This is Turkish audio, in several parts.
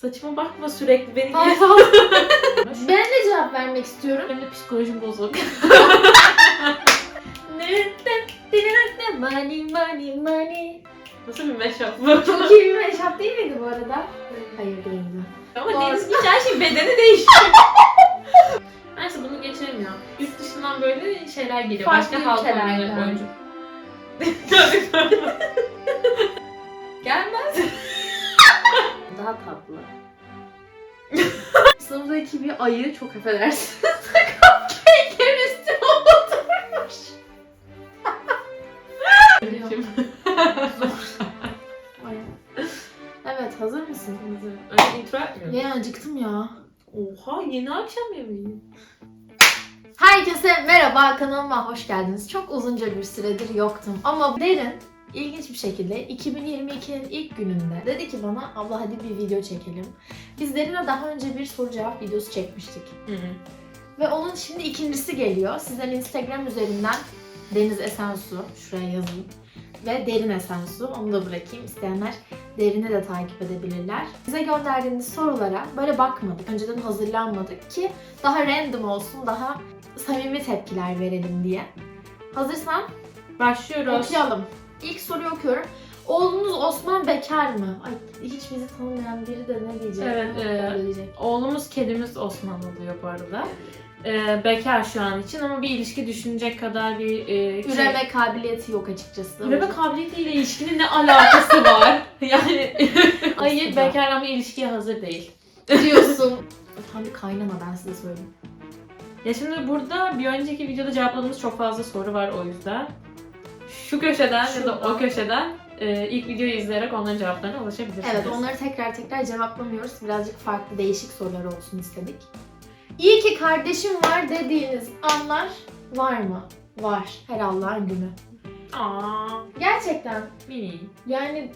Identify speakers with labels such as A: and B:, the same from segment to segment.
A: Saçıma bakma sürekli beni geri
B: ben de cevap vermek istiyorum.
A: Benim de psikolojim bozuk.
B: Money money money.
A: Nasıl bir meşap bu?
B: Çok iyi bir meşap değil miydi bu arada? Hayır değildi.
A: Ama. Deniz Gülce her şey bedeni değişiyor. Neyse bunu geçelim ya. Yurt dışından böyle şeyler geliyor.
B: Farklı
A: Başka halk
B: ülkelerden.
A: oyuncu.
B: Gelmez. Daha tatlı. Sınıftaki bir ayı çok affedersiniz. Cupcake'in üstüne oturmuş. Ay. Evet hazır mısın?
A: Önce intro yapmıyor.
B: Ya acıktım ya.
A: Oha yeni akşam yemeği.
B: Herkese merhaba kanalıma hoş geldiniz. Çok uzunca bir süredir yoktum ama Derin ilginç bir şekilde 2022'nin ilk gününde dedi ki bana abla hadi bir video çekelim. Biz Derin'e daha önce bir soru cevap videosu çekmiştik.
A: Hı hı.
B: Ve onun şimdi ikincisi geliyor. Sizden Instagram üzerinden Deniz Esensu, şuraya yazın. Ve Derin Esensu, onu da bırakayım. İsteyenler Derin'i de takip edebilirler. Bize gönderdiğiniz sorulara böyle bakmadık. Önceden hazırlanmadık ki daha random olsun, daha samimi tepkiler verelim diye. Hazırsan
A: Başlıyoruz.
B: okuyalım. İlk soruyu okuyorum. Oğlunuz Osman bekar mı? Ay hiç bizi tanımayan biri de ne diyecek?
A: Evet, e,
B: diyecek?
A: Oğlumuz kedimiz Osman oluyor bu arada. Ee, bekar şu an için ama bir ilişki düşünecek kadar bir e, şey-
B: Üreme kabiliyeti yok açıkçası.
A: Üreme kabiliyetiyle ilişkinin ne alakası var? yani
B: Aslında.
A: bekar ama ilişkiye hazır değil.
B: diyorsun. Tam bir kaynama ben size söyleyeyim.
A: Ya şimdi burada bir önceki videoda cevapladığımız çok fazla soru var o yüzden. Şu köşeden ya da o köşeden e, ilk videoyu izleyerek onların cevaplarına ulaşabilirsiniz.
B: Evet onları tekrar tekrar cevaplamıyoruz. Birazcık farklı değişik sorular olsun istedik. İyi ki kardeşim var dediğiniz anlar var mı? Var. Her Allah'ın günü.
A: Aa,
B: Gerçekten.
A: mini.
B: Yani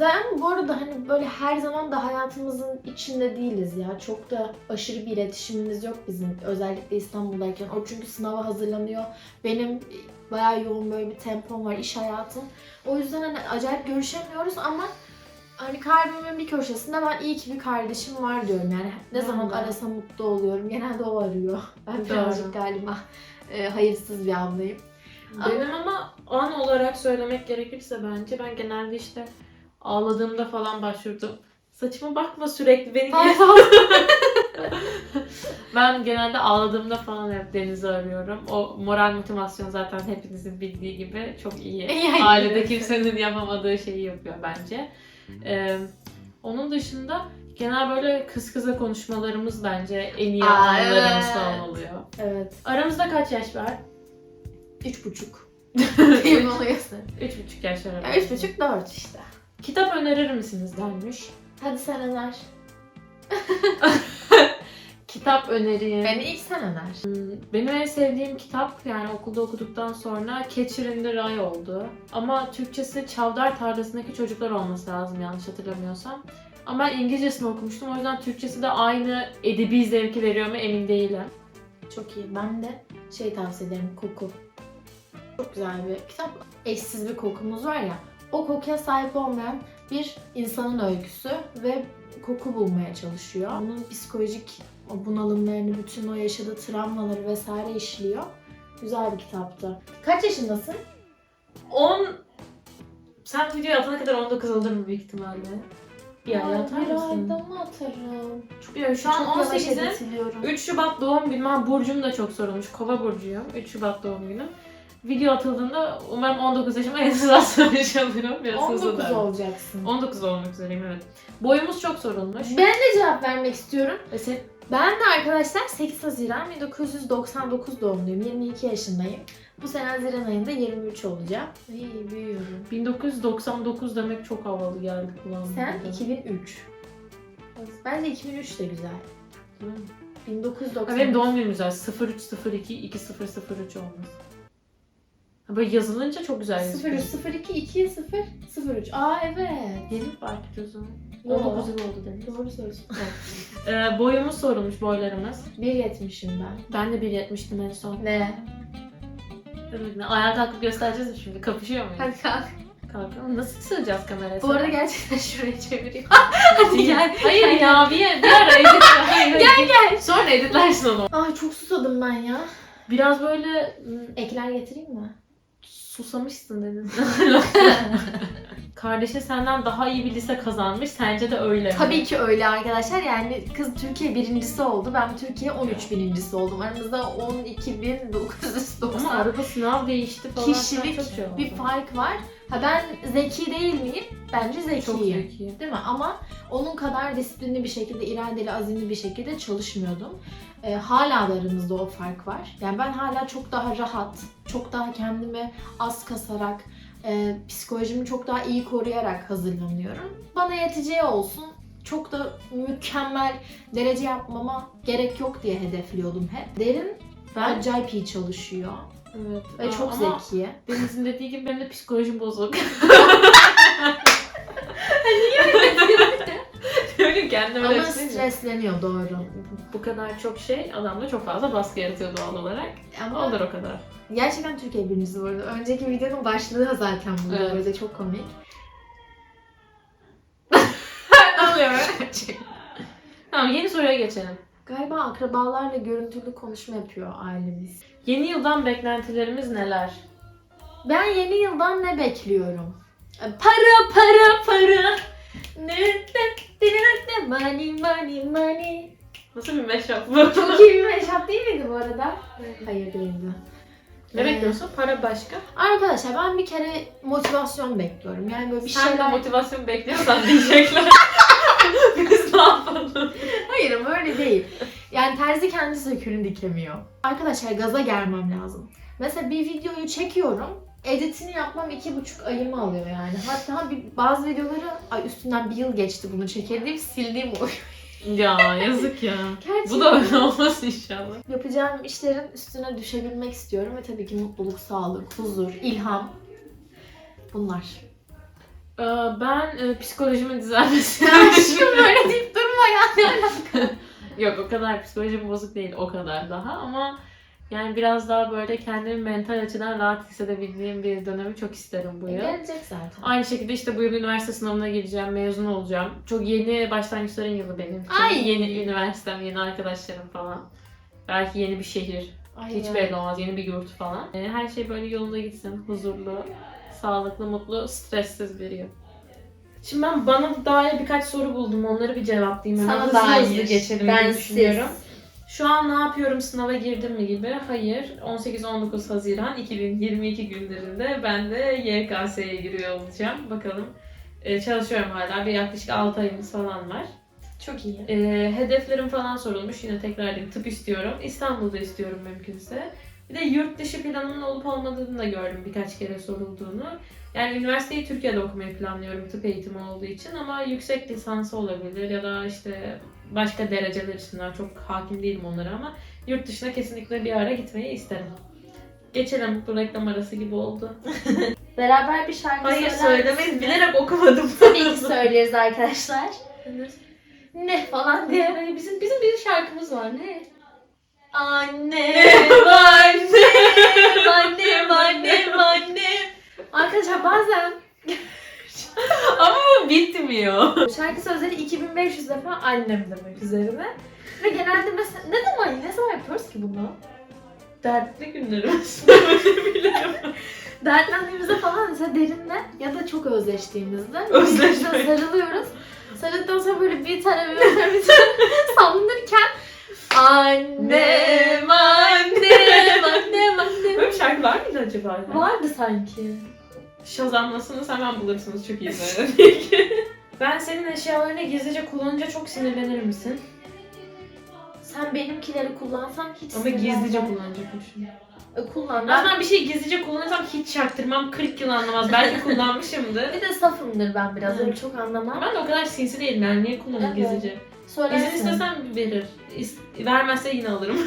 B: ben bu arada hani böyle her zaman da hayatımızın içinde değiliz ya. Çok da aşırı bir iletişimimiz yok bizim. Özellikle İstanbul'dayken. O çünkü sınava hazırlanıyor. Benim bayağı yoğun böyle bir tempom var iş hayatım. O yüzden hani acayip görüşemiyoruz ama hani kalbimin bir köşesinde ben iyi ki bir kardeşim var diyorum. Yani ne
A: Ben
B: zaman
A: de.
B: arasam mutlu oluyorum. Genelde o arıyor. Ben birazcık galiba e, hayırsız bir ablayım.
A: Benim ama an olarak söylemek gerekirse bence ben genelde işte ağladığımda falan başvurdum. Saçıma bakma sürekli beni Ben genelde ağladığımda falan hep Deniz'i arıyorum. O moral motivasyon zaten hepinizin bildiği gibi çok iyi.
B: Yani.
A: Ailede kimsenin yapamadığı şeyi yapıyor bence. Ee, onun dışında genel böyle kız kıza konuşmalarımız bence en iyi
B: Aa,
A: anlarımız
B: evet.
A: falan oluyor.
B: evet.
A: Aramızda kaç yaş var?
B: Üç buçuk. Benim oluyorsun.
A: Üç buçuk yaş
B: Ya
A: aramızda.
B: üç buçuk dört işte.
A: Kitap önerir misiniz denmiş.
B: Hadi sen öner.
A: Kitap öneriyim.
B: Beni ilk sen öner.
A: Benim en sevdiğim kitap yani okulda okuduktan sonra Catcher in the Rye oldu. Ama Türkçesi Çavdar Tarlasındaki Çocuklar olması lazım yanlış hatırlamıyorsam. Ama ben İngilizcesini okumuştum o yüzden Türkçesi de aynı edebi zevki veriyor mu emin değilim.
B: Çok iyi. Ben de şey tavsiye ederim. Koku. Çok güzel bir kitap. Eşsiz bir kokumuz var ya. O kokuya sahip olmayan bir insanın öyküsü ve koku bulmaya çalışıyor. Onun psikolojik o bunalımlarını, bütün o yaşadığı travmaları vesaire işliyor. Güzel bir kitaptı. Kaç yaşındasın?
A: 10... Sen videoyu atana kadar 19 olurum büyük ihtimalle. Bir ay atar
B: bir
A: mısın?
B: ayda mı atarım?
A: Ya şu an
B: Çok yavaş
A: 18'im.
B: editiliyorum.
A: 3 Şubat doğum günüm. Ha, Burcum da çok sorulmuş. Kova burcuyum. 3 Şubat doğum günüm. Video atıldığında umarım 19 yaşıma en hızlı söylemiş olurum. Biraz hızlı
B: 19
A: da.
B: olacaksın.
A: 19 olmak üzereyim evet. Boyumuz çok sorulmuş.
B: Ben de cevap vermek istiyorum.
A: Ve sen-
B: Ben de arkadaşlar 8 Haziran 1999 doğumluyum. 22 yaşındayım. Bu sene Haziran ayında 23 olacağım. İyi büyüyorum.
A: 1999 demek çok havalı geldi kulağıma.
B: Sen 2003. Bence 2003 de güzel.
A: Değil mi?
B: 1990.
A: Ha, benim doğum günüm güzel. 0302 2003 olması. Böyle yazılınca çok güzel yazıyor.
B: 03 02 2 0 03. Aa evet.
A: Yeni mi fark ediyorsun?
B: Yo.
A: 19 yıl oldu demek.
B: Doğru söylüyorsun.
A: Ee, boyumuz sorulmuş boylarımız.
B: 1.70'im ben.
A: Ben de 1.70'tim en son.
B: Ne?
A: Evet, ne- Ayağa kalkıp göstereceğiz mi şimdi? Kapışıyor muyuz?
B: Hadi kalk.
A: kalkalım. Nasıl sığacağız kameraya?
B: Bu arada gerçekten şuraya çeviriyor.
A: Hadi
B: gel.
A: Hayır ya bir, bir ara edit. Hayır, gel gel. Sonra editlersin onu.
B: Ay çok susadım ben ya.
A: Biraz böyle
B: Ekler getireyim mi?
A: Susamışsın dedin. Kardeşin senden daha iyi bir lise kazanmış. Sence de öyle mi?
B: Tabii ki öyle arkadaşlar. Yani kız Türkiye birincisi oldu. Ben Türkiye 13 birincisi oldum. Aramızda 12.990
A: Ama araba sınav değişti falan.
B: kişilik
A: Çok şey oldu.
B: bir fark var. Ha ben zeki değil miyim? Bence
A: Çok
B: zekiyim.
A: zeki.
B: Değil mi? Ama onun kadar disiplinli bir şekilde, iradeli, azimli bir şekilde çalışmıyordum. Ee, hala da aramızda o fark var. Yani ben hala çok daha rahat, çok daha kendimi az kasarak, e, psikolojimi çok daha iyi koruyarak hazırlanıyorum. Bana yeteceği olsun. Çok da mükemmel derece yapmama gerek yok diye hedefliyordum hep. Derin
A: Ben
B: acayip iyi çalışıyor
A: evet.
B: ve
A: Aa,
B: çok
A: ama
B: zeki.
A: Deniz'in dediği gibi benim de psikolojim bozuk. Öyle kendime
B: Ama
A: düşününce.
B: stresleniyor doğru.
A: Bu kadar çok şey adamda çok fazla baskı yaratıyor doğal olarak.
B: Ama
A: Olur o kadar.
B: Gerçekten Türkiye birincisi bu arada. Önceki videonun başlığı zaten bu
A: Evet.
B: böyle çok komik.
A: ne oluyor Tamam yeni soruya geçelim.
B: Galiba akrabalarla görüntülü konuşma yapıyor ailemiz.
A: Yeni yıldan beklentilerimiz neler?
B: Ben yeni yıldan ne bekliyorum? Para para para. Ne ne ne ne money money money.
A: Nasıl bir meşap bu?
B: Çok iyi bir meşap değil miydi bu arada? Hayır değildi.
A: ne
B: Ee,
A: bekliyorsun? Para başka.
B: Arkadaşlar ben bir kere motivasyon bekliyorum. Yani böyle bir
A: Sen de
B: şeyler...
A: motivasyon bekliyorsan diyecekler. Biz ne yapalım?
B: Hayır ama öyle değil. Yani terzi kendi söküğünü dikemiyor. Arkadaşlar gaza gelmem lazım. Mesela bir videoyu çekiyorum. Editini yapmam iki buçuk ayımı alıyor yani. Hatta bir, bazı videoları ay üstünden bir yıl geçti bunu çekildiğim sildiğim oluyor.
A: Ya yazık ya.
B: Gerçekten.
A: Bu da öyle olmaz inşallah.
B: Yapacağım işlerin üstüne düşebilmek istiyorum ve tabii ki mutluluk, sağlık, huzur, ilham. Bunlar.
A: Ee, ben e, psikolojimin düzelmesi.
B: Aşkım böyle deyip durma ya.
A: Yok o kadar psikolojim bozuk değil o kadar daha ama yani biraz daha böyle kendimi mental açıdan rahat hissedebildiğim bir dönemi çok isterim bu yıl.
B: Gelecek zaten.
A: Aynı şekilde işte bu yıl üniversite sınavına gireceğim, mezun olacağım. Çok yeni başlangıçların yılı benim için.
B: Ay!
A: Yeni üniversitem, yeni arkadaşlarım falan. Belki yeni bir şehir.
B: Ay
A: Hiç belli olmaz. Yeni bir yurt falan. Ee, Her şey böyle yolunda gitsin. Huzurlu, sağlıklı, mutlu, stressiz bir yıl. Şimdi ben bana dair birkaç soru buldum. Onları bir cevaplayayım.
B: Sana dair.
A: hızlı geçelim diye
B: Bensiz.
A: Şu an ne yapıyorum sınava girdim mi gibi? Hayır. 18-19 Haziran 2022 günlerinde ben de YKS'ye giriyor olacağım. Bakalım. Ee, çalışıyorum hala. Bir yaklaşık 6 ayımız falan var.
B: Çok iyi.
A: Ee, hedeflerim falan sorulmuş. Yine tekrar edeyim. Tıp istiyorum. İstanbul'da istiyorum mümkünse. Bir de yurt dışı planımın olup olmadığını da gördüm birkaç kere sorulduğunu. Yani üniversiteyi Türkiye'de okumayı planlıyorum tıp eğitimi olduğu için ama yüksek lisansı olabilir ya da işte başka dereceler üstünden çok hakim değilim onlara ama yurt dışına kesinlikle bir ara gitmeyi isterim. Geçelim bu reklam arası gibi oldu.
B: Beraber bir şarkı
A: Hayır
B: söyler
A: söylemeyiz
B: misiniz?
A: bilerek okumadım.
B: Tabii ki söyleriz arkadaşlar. Ne falan diye.
A: bizim bizim bir şarkımız var ne?
B: Anne,
A: annem,
B: annem, annem, annem. Arkadaşlar bazen
A: Ama bu bitmiyor.
B: şarkı sözleri 2500 defa annem demek üzerine. Ve genelde mesela ne zaman ne zaman yapıyoruz ki bunu?
A: Dertli günlerimiz.
B: Dertlendiğimizde falan mesela derinle ya da çok özleştiğimizde
A: Özleşmek.
B: birbirimize sarılıyoruz. Sarıldıktan sonra böyle bir tane bir tane bir tane sallanırken annem, annem, annem, annem.
A: Böyle bir şarkı var mıydı acaba?
B: Vardı sanki.
A: Shazamlasanız hemen bulursunuz çok iyi söyledik. ben senin eşyalarını gizlice kullanınca çok sinirlenir misin?
B: Sen benimkileri kullansan hiç
A: Ama gizlice kullanacakmışım.
B: E, kullan.
A: Ben...
B: Ben
A: bir şey gizlice kullanırsam hiç çaktırmam 40 yıl anlamaz. Belki kullanmışımdır.
B: bir de safımdır ben biraz. Öyle çok anlamam.
A: Ben de o kadar sinsi değilim yani niye kullanayım
B: Evet.
A: gizlice?
B: Söylersin.
A: İzin istesem verir. İs- vermezse yine alırım.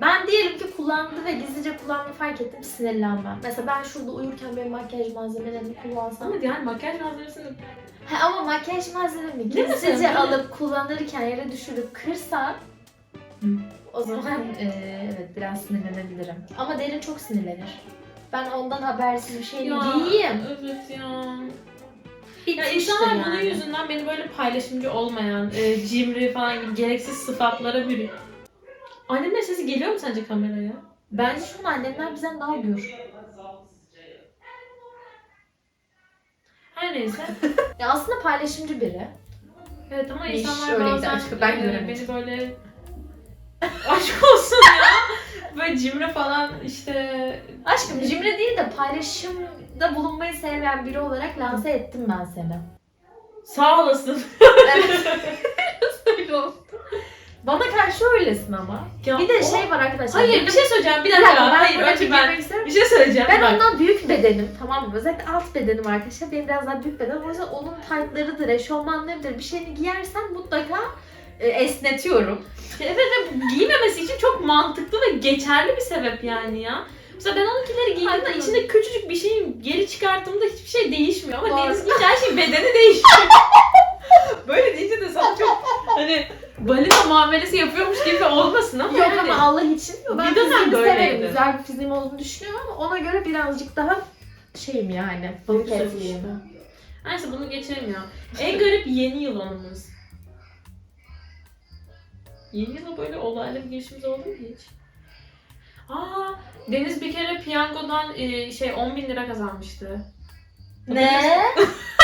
B: Ben diyelim ki kullandı ve gizlice kullandığını fark ettim sinirlenmem. Mesela ben şurada uyurken benim makyaj malzemelerimi kullansam.
A: Ama yani makyaj malzemesini
B: He, ama makyaj malzememi gizlice alıp kullanırken yere düşürüp kırsam
A: Hı.
B: o zaman eee, evet biraz sinirlenebilirim. Ama derin çok sinirlenir. Ben ondan habersiz bir şey giyeyim.
A: Evet ya. Ya insanlar bunun
B: yani.
A: yüzünden beni böyle paylaşımcı olmayan, e, cimri falan gibi gereksiz sıfatlara bürüyor. Annemler sesi geliyor mu sence kameraya?
B: Bence şu an annemler bizden daha gür.
A: Her neyse.
B: Ya aslında paylaşımcı biri.
A: Evet ama
B: Bir
A: insanlar
B: şöyleydi
A: bazen
B: aşkım, ben
A: e,
B: göremedim.
A: beni böyle aşk olsun ya. Böyle cimri falan işte
B: Aşkım cimri değil de paylaşımda bulunmayı sevmeyen biri olarak lanse ettim ben seni.
A: sağ olasın.
B: Öyle oldu. Bana karşı öylesin ama.
A: Ya
B: Bir de
A: o-
B: şey var arkadaşlar.
A: Hayır bir şey söyleyeceğim. Bir
B: Bir
A: dakika.
B: dakika, ben
A: Hayır önce ben bir şey söyleyeceğim.
B: Ben
A: Bak.
B: ondan büyük bedenim tamam mı? Özellikle alt bedenim arkadaşlar. Benim biraz daha büyük bedenim. O yüzden onun taytlarıdır, eşofmanlarıdır bir şeyini giyersen mutlaka e, esnetiyorum.
A: Evet ve giymemesi için çok mantıklı ve geçerli bir sebep yani ya. Mesela ben onunkileri giydiğimde içinde küçücük bir şeyin geri çıkarttığımda hiçbir şey değişmiyor ama
B: Doğru.
A: Deniz giyince her şey bedeni değişiyor. Böyle deyince de sana çok hani balina muamelesi yapıyormuş gibi olmasın ama
B: Yok
A: yani.
B: ama Allah için. Ben
A: Bir dönem böyleydi.
B: Güzel bir fiziğim olduğunu düşünüyorum ama ona göre birazcık daha şeyim yani. Balık etliyim.
A: Neyse bunu geçelim ya. En garip yeni yıl anımız. Yeni yıla böyle olaylı bir girişimiz oldu mu hiç? Aa, Deniz bir kere piyangodan e, şey 10 bin lira kazanmıştı.
B: Ne?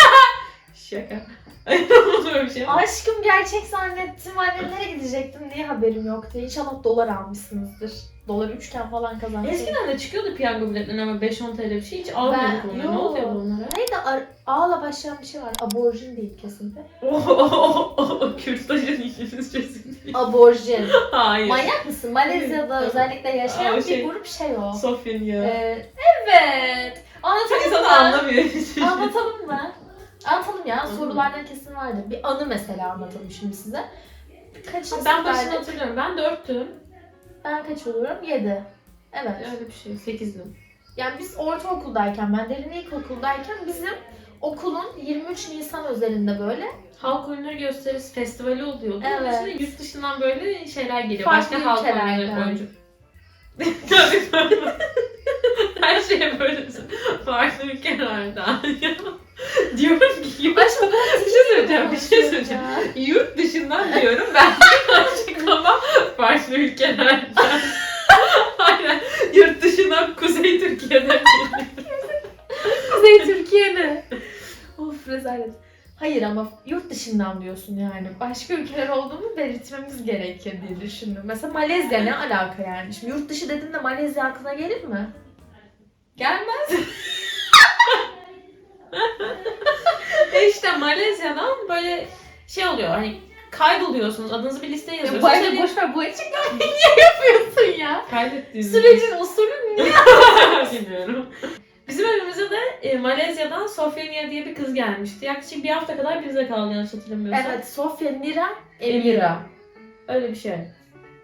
A: Şaka. Öyle bir şey?
B: Aşkım gerçek zannettim. Annemlere gidecektim diye haberim yoktu. İnşallah dolar almışsınızdır. Dolar üçgen falan kazanmışsınız.
A: Eskiden de çıkıyordu piyango biletlerine ama 5-10 TL bir şey hiç almıyorduk onları. Ne
B: Yo.
A: oluyor bunlara?
B: Neydi? Ar- A'la başlayan bir şey var. Aborjin değil
A: o, o Kürtajın İngilizcesi değil.
B: Aborjin.
A: Hayır.
B: Manyak mısın? Malezya'da özellikle yaşayan
A: Aa,
B: bir
A: şey-
B: grup şey o.
A: Sofyan ya.
B: Ee, evet. Anlatalım
A: İnsan
B: mı?
A: anlamıyor.
B: Anlatalım mı? Anlatalım ya.
A: Anlatalım.
B: Sorulardan kesin vardır. Bir anı mesela anlatalım şimdi size. Kaçıncı
A: Ben başını
B: sınıftaydım?
A: hatırlıyorum. Ben dörttüm.
B: Ben kaç oluyorum? 7. Evet.
A: Öyle bir şey. Sekizdim.
B: Yani biz ortaokuldayken, ben derin ilkokuldayken bizim okulun 23 Nisan özelinde böyle
A: Halk oyunları gösterisi festivali oluyordu.
B: Evet.
A: Evet. Şimdi yurt dışından böyle şeyler geliyor.
B: Farklı
A: Başka halk
B: ülkelerden.
A: oyunları oyuncu. Tabii böyle. Her şeye böyle farklı ülkelerden. diyorum ki yurt,
B: Aşkım
A: bir şey söyleyeceğim, bir şey söyleyeceğim. Yurt dışından diyorum ben açıklama farklı ülkelerden. Aynen. Yurt dışından Kuzey Türkiye'den
B: Kuzey Türkiye'de. of rezalet. Hayır ama yurt dışından diyorsun yani. Başka ülkeler olduğunu belirtmemiz gerekir diye düşündüm. Mesela Malezya ne alaka yani? Şimdi yurt dışı dediğinde Malezya aklına gelir mi?
A: Gelmez. E işte Malezya'dan böyle şey oluyor hani kayboluyorsunuz adınızı bir listeye yazıyorsunuz.
B: Bayla
A: Hani
B: boşver bu açıklamayı niye yapıyorsun ya?
A: kaybettiğiniz
B: Sürecin usulü ne?
A: bilmiyorum. Bizim evimize de e, Malezya'dan Sofyania diye bir kız gelmişti. Yaklaşık bir hafta kadar bizde kaldı yanlış hatırlamıyorsam.
B: Evet Sofya Nira
A: Emira.
B: Emira.
A: Öyle bir şey.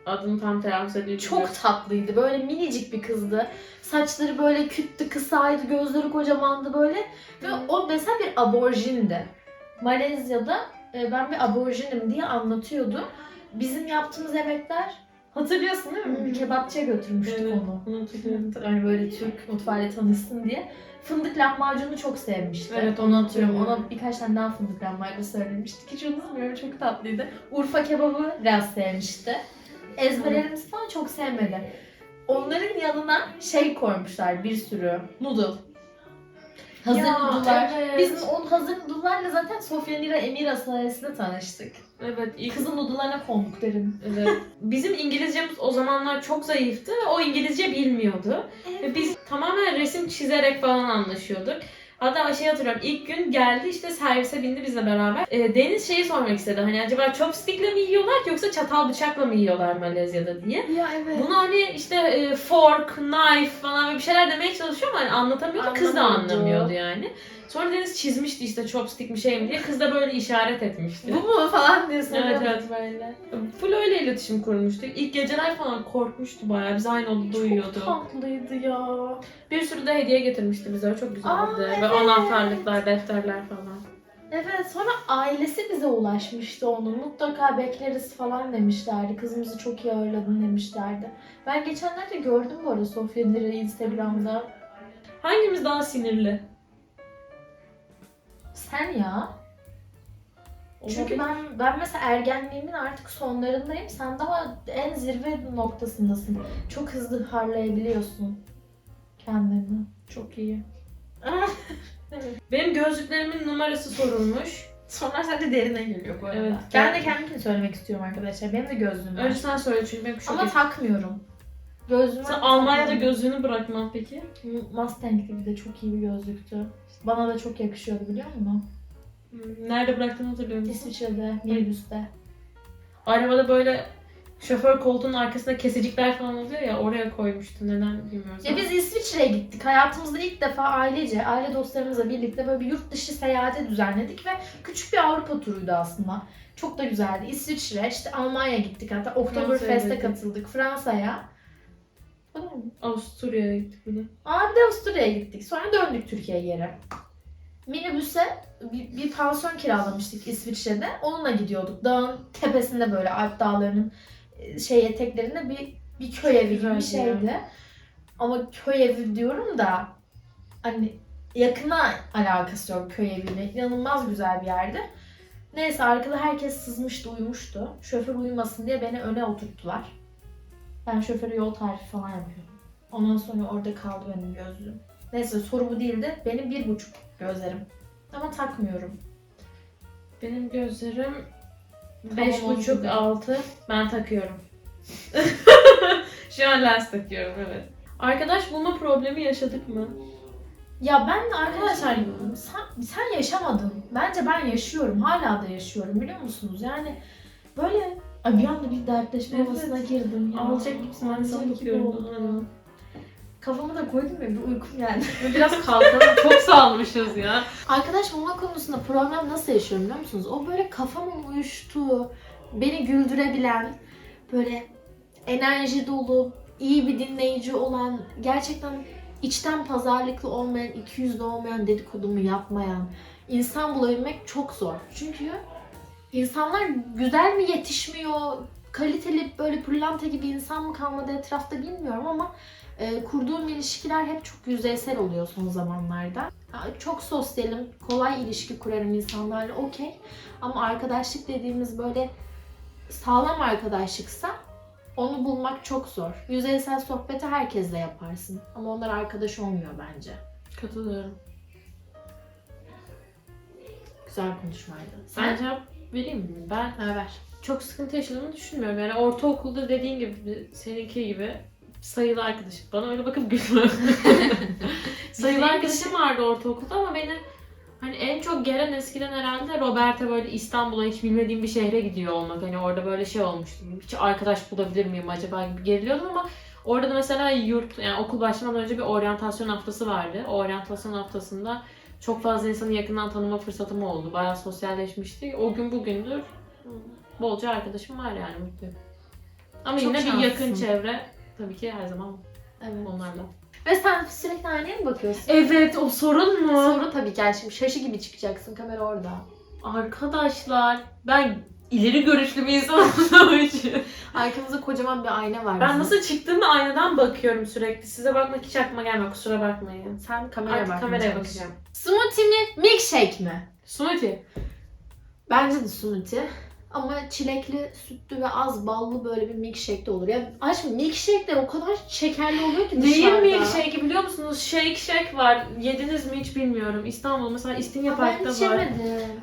A: Adını tam telaffuz ediyor.
B: Çok tatlıydı. Böyle minicik bir kızdı. Saçları böyle küttü, kısaydı, gözleri kocamandı böyle. Ve
A: Hı.
B: o mesela bir aborjindi. Malezya'da e, ben bir aborjinim diye anlatıyordu. Bizim yaptığımız yemekler hatırlıyorsun değil mi? Bir kebapçıya götürmüştük
A: Evet,
B: onu.
A: onu hatırlıyorum.
B: Hani böyle Türk mutfağıyla tanışsın diye. Fındık lahmacunu çok sevmişti.
A: Evet,
B: onu
A: hatırlıyorum.
B: Ona birkaç tane daha fındık lahmacunu söylemiştik. Hiç unutmuyorum. Çok tatlıydı. Urfa kebabı biraz sevmişti. Ezberlerimizi falan çok sevmedi. Onların yanına şey koymuşlar bir sürü noodle. Hazır
A: Ya,
B: noodle'lar.
A: evet.
B: Biz o hazır noodle'larla zaten Sofya Nira Emira sayesinde tanıştık.
A: Evet ilk
B: Kızın noodle'larına konduk derim.
A: Evet. Bizim İngilizcemiz o zamanlar çok zayıftı ve o İngilizce bilmiyordu. Ve biz tamamen resim çizerek falan anlaşıyorduk. Hatta şey hatırlıyorum ilk gün geldi işte servise bindi bizle beraber. Ee, Deniz şeyi sormak istedi hani acaba chopstickle mi yiyorlar yoksa çatal bıçakla mı yiyorlar Malezya'da diye.
B: Ya evet.
A: Bunu hani işte e, fork, knife falan bir şeyler demeye çalışıyor ama hani anlatamıyordu. Kız da
B: anlamıyordu
A: yani. Sonra Deniz çizmişti işte chopstick mi şey mi diye. Kız da böyle işaret etmişti.
B: Bu mu falan diye
A: Evet, evet.
B: böyle.
A: Full öyle iletişim kurmuştuk. İlk geceler falan korkmuştu bayağı. Biz aynı odada
B: Çok
A: uyuyorduk.
B: tatlıydı ya.
A: Bir sürü de hediye getirmişti bize. O çok güzeldi.
B: Aa,
A: Ve
B: evet.
A: anahtarlıklar, defterler falan.
B: Evet sonra ailesi bize ulaşmıştı onun. Mutlaka bekleriz falan demişlerdi. Kızımızı çok iyi ağırladın demişlerdi. Ben geçenlerde gördüm bu arada Sofya Nira'yı Instagram'da.
A: Hangimiz daha sinirli?
B: Sen ya. Çünkü ben ben mesela ergenliğimin artık sonlarındayım. Sen daha en zirve noktasındasın. Çok hızlı harlayabiliyorsun kendini. Çok iyi.
A: Benim gözlüklerimin numarası sorulmuş.
B: Sonra sadece derine geliyor bu arada.
A: Evet.
B: Ben de kendimkini söylemek istiyorum arkadaşlar. Benim de gözlüğüm var.
A: Önce sen söyle çünkü benim çok
B: Ama takmıyorum. Gözlüğüm
A: Sen Almanya'da gözlüğünü bırakman peki?
B: Mustang'li bir de çok iyi bir gözlüktü. Bana da çok yakışıyordu biliyor musun?
A: Nerede bıraktığını hatırlıyor musun?
B: İsviçre'de, minibüste.
A: Arabada böyle şoför koltuğunun arkasında kesicikler falan oluyor ya oraya koymuştu. Neden bilmiyoruz.
B: Ya biz İsviçre'ye gittik. Hayatımızda ilk defa ailece, aile dostlarımızla birlikte böyle bir yurt dışı seyahati düzenledik ve küçük bir Avrupa turuydu aslında. Çok da güzeldi. İsviçre, işte Almanya gittik hatta. Oktoberfest'e katıldık. Fransa'ya. Mı?
A: Avusturya'ya gittik bir de.
B: Aa bir de Avusturya'ya gittik. Sonra döndük Türkiye'ye geri. Minibüse bir, bir pansiyon kiralamıştık İsviçre'de. Onunla gidiyorduk. Dağın tepesinde böyle Alp dağlarının e, şey eteklerinde bir bir köy evi gibi bir şeydi. Ama köy evi diyorum da hani yakına alakası yok köy eviyle. İnanılmaz güzel bir yerdi. Neyse arkada herkes sızmıştı, uyumuştu. Şoför uyumasın diye beni öne oturttular. Ben şoföre yol tarifi falan yapıyorum. Ondan sonra orada kaldı benim gözlüğüm. Neyse soru bu değildi. Benim bir buçuk gözlerim. Ama takmıyorum.
A: Benim gözlerim beş buçuk
B: oldu.
A: altı. Ben takıyorum. Şu an lens takıyorum evet. Arkadaş bulma problemi yaşadık mı?
B: Ya ben de arkadaşlar sen, sen yaşamadın. Bence ben yaşıyorum. Hala da yaşıyorum biliyor musunuz? Yani böyle Ay bir anda bir dertleşme
A: Evet.
B: havasına girdim ya.
A: Alacak gibisin. Ben sana bakıyorum.
B: Kafamı da koydum ya bir uykum geldi.
A: Biraz kalkalım. Çok salmışız ya.
B: Arkadaş bulma konusunda problem nasıl yaşıyorum biliyor musunuz? O böyle kafamın uyuştuğu, beni güldürebilen, böyle enerji dolu, iyi bir dinleyici olan, gerçekten içten pazarlıklı olmayan, ikiyüzlü olmayan, dedikodumu yapmayan insan bulabilmek çok zor. Çünkü insanlar güzel mi yetişmiyor, kaliteli böyle pırlanta gibi insan mı kalmadı etrafta bilmiyorum ama e, kurduğum ilişkiler hep çok yüzeysel oluyor son zamanlarda. Çok sosyalim, kolay ilişki kurarım insanlarla okey. Ama arkadaşlık dediğimiz böyle sağlam arkadaşlıksa onu bulmak çok zor. Yüzeysel sohbeti herkesle yaparsın. Ama onlar arkadaş olmuyor bence.
A: Katılıyorum.
B: Güzel konuşmaydı. Sen?
A: cevap vereyim mi? Ben
B: Ha, ver.
A: çok sıkıntı yaşadığımı düşünmüyorum. Yani ortaokulda dediğin gibi, seninki gibi sayılı arkadaşım. Bana öyle bakıp gülme. sayılı arkadaşım vardı ortaokulda ama beni hani en çok gelen eskiden herhalde Robert'e böyle İstanbul'a hiç bilmediğim bir şehre gidiyor olmak. Hani orada böyle şey olmuştu. Hiç arkadaş bulabilir miyim acaba gibi geriliyordum ama orada da mesela yurt yani okul başlamadan önce bir oryantasyon haftası vardı. O oryantasyon haftasında çok fazla insanı yakından tanıma fırsatım oldu. Bayağı sosyalleşmiştik. O gün bugündür bolca arkadaşım var yani mutluyum. Ama
B: Çok
A: yine bir yakın
B: şanslısın.
A: çevre tabii ki her zaman
B: Evet.
A: onlarla.
B: Ve sen sürekli aynaya mı bakıyorsun?
A: Evet o sorun mu?
B: Sonra tabii gel şimdi şaşı gibi çıkacaksın kamera orada.
A: Arkadaşlar ben ileri görüşlü bir insan olduğum için.
B: Arkamızda kocaman bir ayna var.
A: Ben
B: bizim.
A: nasıl çıktığımda aynadan bakıyorum sürekli. Size bakmak hiç aklıma gelmiyor kusura bakmayın.
B: Sen kameraya
A: Artık
B: bak.
A: kameraya bakacağım.
B: Smoothie mi? Milkshake mi?
A: Smoothie.
B: Bence de smoothie. Ama çilekli, sütlü ve az ballı böyle bir milkshake de olur. Ya aşkım milkshake'ler o kadar şekerli oluyor ki
A: Neyin
B: dışarıda.
A: milkshake'i biliyor musunuz? Shake Shack var. Yediniz mi hiç bilmiyorum. İstanbul mesela İstinye
B: Ben
A: Park'ta var.
B: yemedim.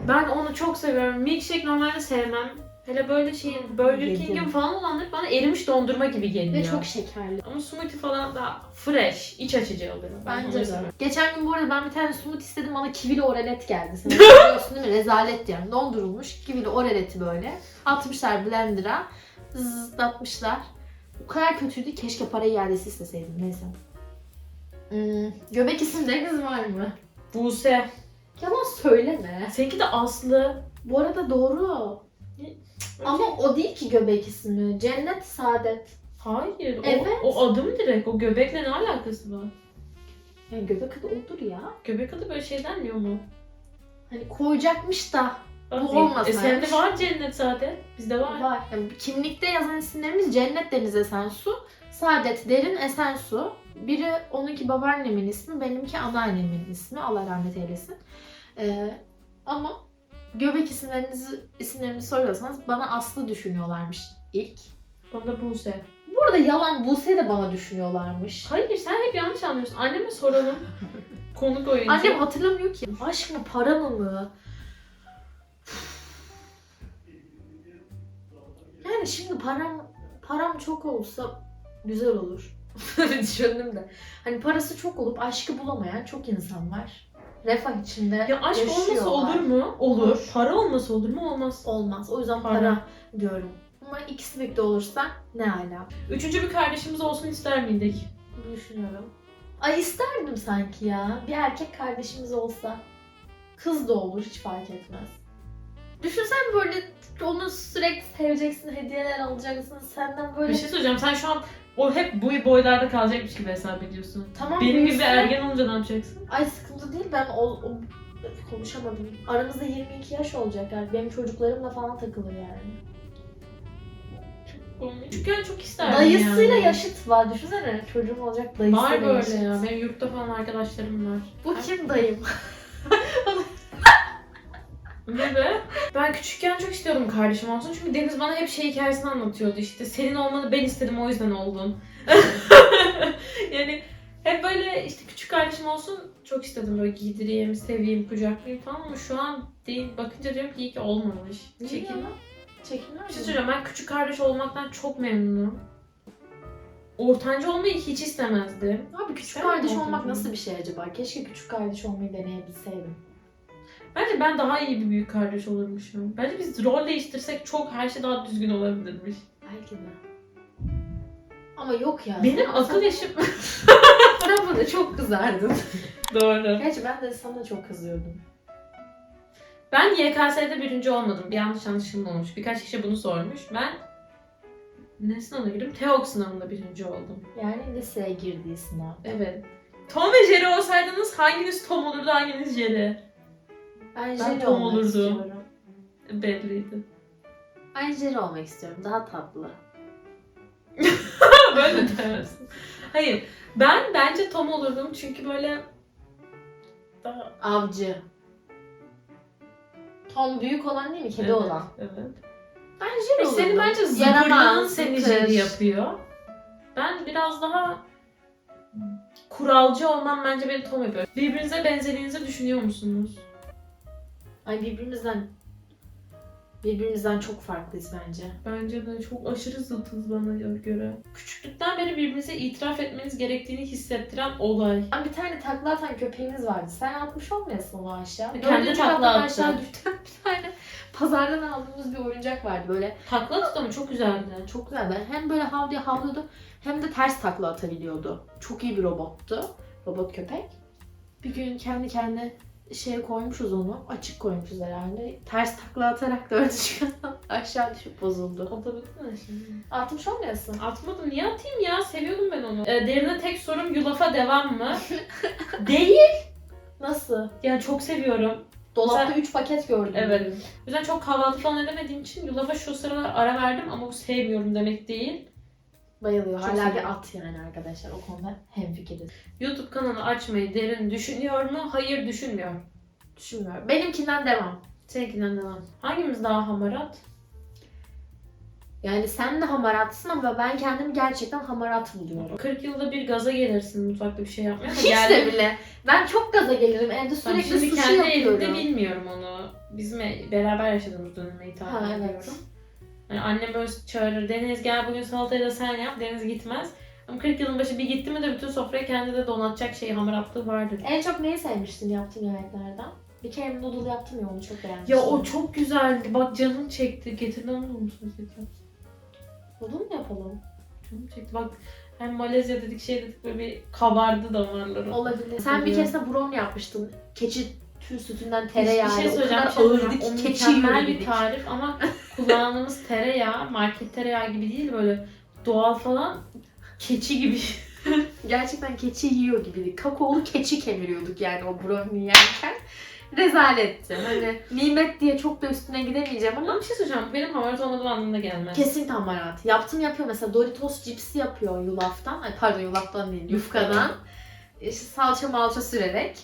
A: Ben onu çok seviyorum. Milkshake normalde sevmem. Hele böyle şeyin Burger
B: Yedim.
A: King'in falan olanları bana erimiş dondurma gibi geliyor.
B: Ve çok şekerli.
A: Ama smoothie falan daha fresh, iç açıcı oluyor. Ben
B: Bence de.
A: seviyorum.
B: Geçen gün bu arada ben bir tane smoothie istedim bana kivili oralet geldi. Sen biliyorsun değil mi? Rezalet yani. Dondurulmuş kivili oraleti böyle. Atmışlar blender'a. Zızlatmışlar. O kadar kötüydü keşke parayı iadesi isteseydim. Neyse. Hmm, göbek isimde kız var mı?
A: Buse.
B: Yalan söyleme.
A: Seninki de Aslı.
B: Bu arada doğru. Ama o değil ki göbek ismi. Cennet Saadet.
A: Hayır.
B: Evet.
A: O, o adım direkt. O göbekle ne alakası var?
B: Yani göbek adı odur ya.
A: Göbek adı böyle şey denmiyor mu?
B: Hani koyacakmış da
A: Bakayım.
B: olmasaymış.
A: E sende var cennet zaten. Bizde var.
B: var. Yani kimlikte yazan isimlerimiz Cennet Deniz Esensu, Saadet Derin Esensu. Biri onunki babaannemin ismi, benimki anneannemin ismi. Allah rahmet eylesin. Ee, ama göbek isimlerinizi isimlerimi soruyorsanız bana Aslı düşünüyorlarmış ilk.
A: Bana Buse.
B: Bu arada yalan Buse de bana düşünüyorlarmış.
A: Hayır sen hep yanlış anlıyorsun. Anneme soralım. Konuk oyuncu.
B: Annem hatırlamıyor ki. Aşk mı para mı mı? Yani şimdi param param çok olsa güzel olur. Düşündüm de. Hani parası çok olup aşkı bulamayan çok insan var. Refah içinde
A: Ya aşk olmasa olur mu?
B: Olur.
A: Para olmasa olur mu? Olmaz.
B: Olmaz. O yüzden
A: Para.
B: para, diyorum. Ama ikisi birlikte olursa ne ala.
A: Üçüncü bir kardeşimiz olsun ister miydik?
B: Düşünüyorum. Ay isterdim sanki ya. Bir erkek kardeşimiz olsa. Kız da olur hiç fark etmez. Düşünsen böyle onu sürekli seveceksin, hediyeler alacaksın. Senden böyle
A: Bir şey söyleyeceğim. Sen şu an o hep bu boylarda kalacakmış gibi hesap ediyorsun.
B: tamam
A: Benim gibi ergen olunca ne yapacaksın?
B: Ay sıkıntı değil ben o, o- konuşamadım. Aramızda 22 yaş olacak yani. Benim çocuklarımla falan takılır yani.
A: Küçükken çok isterdim
B: Dayısıyla
A: yani.
B: yaşıt var. Düşünsene çocuğum olacak dayısıyla
A: Var böyle
B: yaşıt.
A: ya. Benim yurtta falan arkadaşlarım var.
B: Bu kim dayım?
A: Ne be? Ben küçükken çok istiyordum kardeşim olsun. Çünkü Deniz bana hep şey hikayesini anlatıyordu işte. Senin olmanı ben istedim o yüzden oldun. yani hep böyle işte küçük kardeşim olsun çok istedim böyle giydireyim, seveyim, kucaklayayım falan ama şu an değil. Bakınca diyorum ki iyi ki olmamış.
B: Ya? Çekinler
A: Bir şey
B: mi?
A: söyleyeceğim ben küçük kardeş olmaktan çok memnunum. Ortancı olmayı hiç istemezdim.
B: Abi küçük
A: Sen
B: kardeş olmak
A: oldun?
B: nasıl bir şey acaba? Keşke küçük kardeş olmayı deneyebilseydim.
A: Bence ben daha iyi bir büyük kardeş olurmuşum. Bence biz rol değiştirsek çok her şey daha düzgün olabilirmiş.
B: Belki de. Ama yok ya.
A: Benim akıl yaşım...
B: Sen bana çok kızardın.
A: Doğru.
B: Gerçi ben de sana çok kızıyordum.
A: Ben YKS'de birinci olmadım. Bir yanlış anlaşılma olmuş. Birkaç kişi bunu sormuş. Ben ne sınavına girdim? TEOK sınavında birinci oldum.
B: Yani liseye girdiği sınav.
A: Evet. Tom ve Jerry olsaydınız hanginiz Tom olurdu hanginiz Jerry?
B: Ben
A: Ben
B: Jerry
A: Tom
B: olmak
A: olurdum.
B: istiyorum.
A: Belliydi.
B: Ben Jerry olmak istiyorum. Daha tatlı.
A: Böyle mi demezsin? Hayır. Ben bence Tom olurdum çünkü böyle daha
B: Avcı. Tom büyük olan değil mi? Kedi
A: Evet,
B: olan.
A: Evet.
B: Ben Jerry olurdum.
A: seni bence
B: Yaramaz,
A: zıpırlığın seni
B: zıpır.
A: Jerry yapıyor. Ben biraz daha kuralcı olmam bence beni Tom yapıyor. Birbirinize benzediğinizi düşünüyor musunuz?
B: Ay birbirimizden birbirimizden çok farklıyız bence.
A: Bence de çok aşırı zıtız bana göre. Küçüklükten beri birbirinize itiraf etmeniz gerektiğini hissettiren olay.
B: Ben bir tane takla atan köpeğimiz vardı. Sen atmış olmayasın onu aşağı.
A: Kendi
B: Dördüncü
A: takla attı.
B: bir tane pazardan aldığımız bir oyuncak vardı böyle.
A: Takla tutamı çok güzeldi.
B: Çok güzeldi. Hem böyle hav diye havlıyordu hem de ters takla atabiliyordu. Çok iyi bir robottu. Robot köpek. Bir gün kendi kendine şeye koymuşuz onu. Açık koymuşuz herhalde. Ters takla atarak dördüncü kattan aşağı düşüp bozuldu.
A: Atabildin mi şimdi?
B: Atmış olmayasın.
A: Atmadım. Niye atayım ya? Seviyordum ben onu. Ee, derine tek sorum yulafa devam mı? Değil.
B: Nasıl?
A: Yani çok seviyorum.
B: Dolapta 3 paket gördüm.
A: Evet. O yüzden çok kahvaltı falan edemediğim için yulafa şu sıralar ara verdim ama bu sevmiyorum demek değil.
B: Bayılıyor.
A: Çok
B: Hala bir at yani arkadaşlar. O konuda hemfikiriz.
A: YouTube kanalı açmayı derin düşünüyor mu? Hayır düşünmüyor.
B: Düşünmüyorum. Benimkinden devam.
A: Seninkinden devam. Hangimiz daha hamarat?
B: Yani sen de hamaratsın ama ben kendimi gerçekten hamarat buluyorum.
A: 40 yılda bir gaza gelirsin mutfakta bir şey yapmaya.
B: Hiç de bile. Ben çok gaza gelirim. Evde sürekli sushi
A: kendi
B: yapıyorum.
A: evimde bilmiyorum onu. Bizim beraber yaşadığımız döneme hitap
B: Ha,
A: ediyorum.
B: evet.
A: Yani annem böyle çağırır. Deniz gel bugün salatayı da sen yap. Deniz gitmez. Ama 40 yılın başı bir gitti mi de bütün sofrayı kendi de donatacak şey hamaratlığı vardır.
B: En çok neyi sevmiştin yaptığın yemeklerden? Bir kere noodle yaptım ya onu çok beğendim.
A: Ya o çok güzeldi. Bak canım çekti. Getirdi onu musunuz?
B: Noodle mu yapalım?
A: Canım çekti. Bak hem Malezya dedik şey dedik böyle bir kabardı damarları.
B: Olabilir. Sen bir keresinde brownie yapmıştın. Keçi tüy sütünden
A: Bir
B: tereyağı.
A: şey söyleyeceğim.
B: O
A: bir
B: kadar
A: şey
B: ağırdı
A: söyleyeceğim.
B: ki
A: O
B: keçi
A: mükemmel bir tarif ama kullandığımız tereyağı market tereyağı gibi değil böyle doğal falan keçi gibi.
B: Gerçekten keçi yiyor gibiydik. Kakaolu keçi kemiriyorduk yani o brownie yerken. rezaletti. Hani nimet diye çok da üstüne gidemeyeceğim ama
A: Ama bir şey söyleyeceğim. Benim hamarat olmadığım anlamına gelmez.
B: kesin hamarat. Yaptım yapıyor mesela Doritos cipsi yapıyor yulaftan. Ay pardon yulaftan değil yufkadan. İşte salça malça sürerek.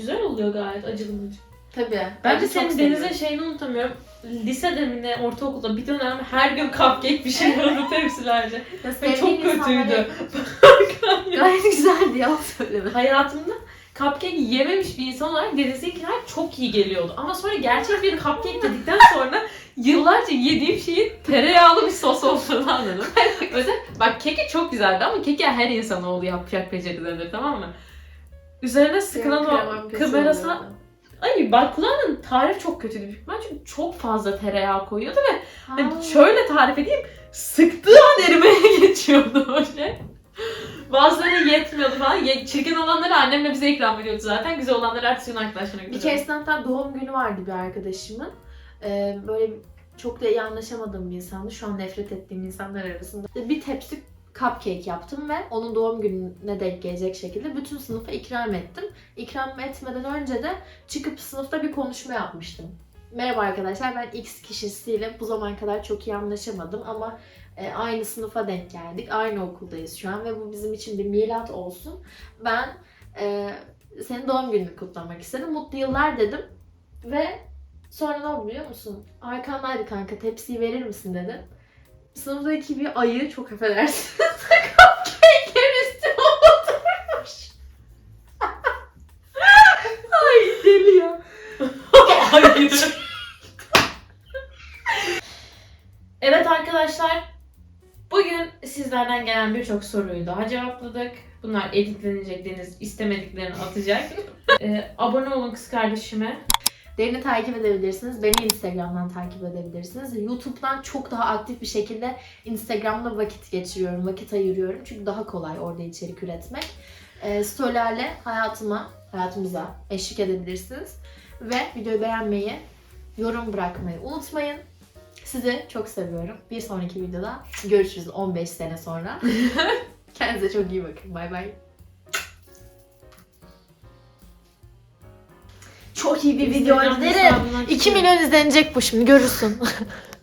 A: Güzel oluyor gayet acılı mıcı.
B: Tabii.
A: Bence
B: çok
A: senin
B: seviyorum.
A: Deniz'in şeyini unutamıyorum. Lisede mi ne, ortaokulda bir dönem her gün cupcake bir şey vardı tepsilerce.
B: Ya
A: Ve
B: sevdiğin
A: çok
B: insanlara-
A: kötüydü.
B: Gayet güzeldi ya söyleme.
A: Hayatımda cupcake yememiş bir insan olarak Deniz'inkiler çok iyi geliyordu. Ama sonra gerçek bir cupcake yedikten sonra yıllarca yediğim şeyin tereyağlı bir sos olduğunu anladım. Özel, bak keki çok güzeldi ama keki her insanoğlu yapacak becerilerdir tamam mı? Üzerine sıkılan o kamerasına... Ay bak kulağının tarif çok kötüydü büyük ihtimal çünkü çok fazla tereyağı koyuyordu ve hani şöyle tarif edeyim sıktığı an erimeye geçiyordu o şey. Bazıları yetmiyordu falan. Ye- Çirkin olanları annemle bize ikram ediyordu zaten. Güzel olanları ertesi gün arkadaşlarına
B: Bir
A: götürüyordu.
B: keresinde hatta doğum günü vardı bir arkadaşımın. Ee, böyle çok da iyi anlaşamadığım bir insandı. Şu an nefret ettiğim insanlar arasında. Bir tepsi cupcake yaptım ve onun doğum gününe denk gelecek şekilde bütün sınıfa ikram ettim. İkram etmeden önce de çıkıp sınıfta bir konuşma yapmıştım. Merhaba arkadaşlar ben X kişisiyle bu zamana kadar çok iyi anlaşamadım ama e, aynı sınıfa denk geldik. Aynı okuldayız şu an ve bu bizim için bir milat olsun. Ben e, senin doğum gününü kutlamak istedim. Mutlu yıllar dedim. Ve sonra ne oldu biliyor musun? Arkandaydı kanka tepsiyi verir misin dedim. Sınıftaki bir ayı çok affedersin. Cupcake'in üstüne oturmuş. Ay deli ya.
A: Hayır. evet arkadaşlar. Bugün sizlerden gelen birçok soruyu daha cevapladık. Bunlar editlenecek Deniz istemediklerini atacak. Ee, abone olun kız kardeşime.
B: Derini takip edebilirsiniz. Beni Instagram'dan takip edebilirsiniz. YouTube'dan çok daha aktif bir şekilde Instagram'da vakit geçiriyorum, vakit ayırıyorum. Çünkü daha kolay orada içerik üretmek. E, storylerle hayatıma, hayatımıza eşlik edebilirsiniz. Ve videoyu beğenmeyi, yorum bırakmayı unutmayın. Sizi çok seviyorum. Bir sonraki videoda görüşürüz 15 sene sonra. Kendinize çok iyi bakın. Bay bay. Çok iyi bir video
A: Instagram hesabından
B: 2 milyon izlenecek bu şimdi görürsün.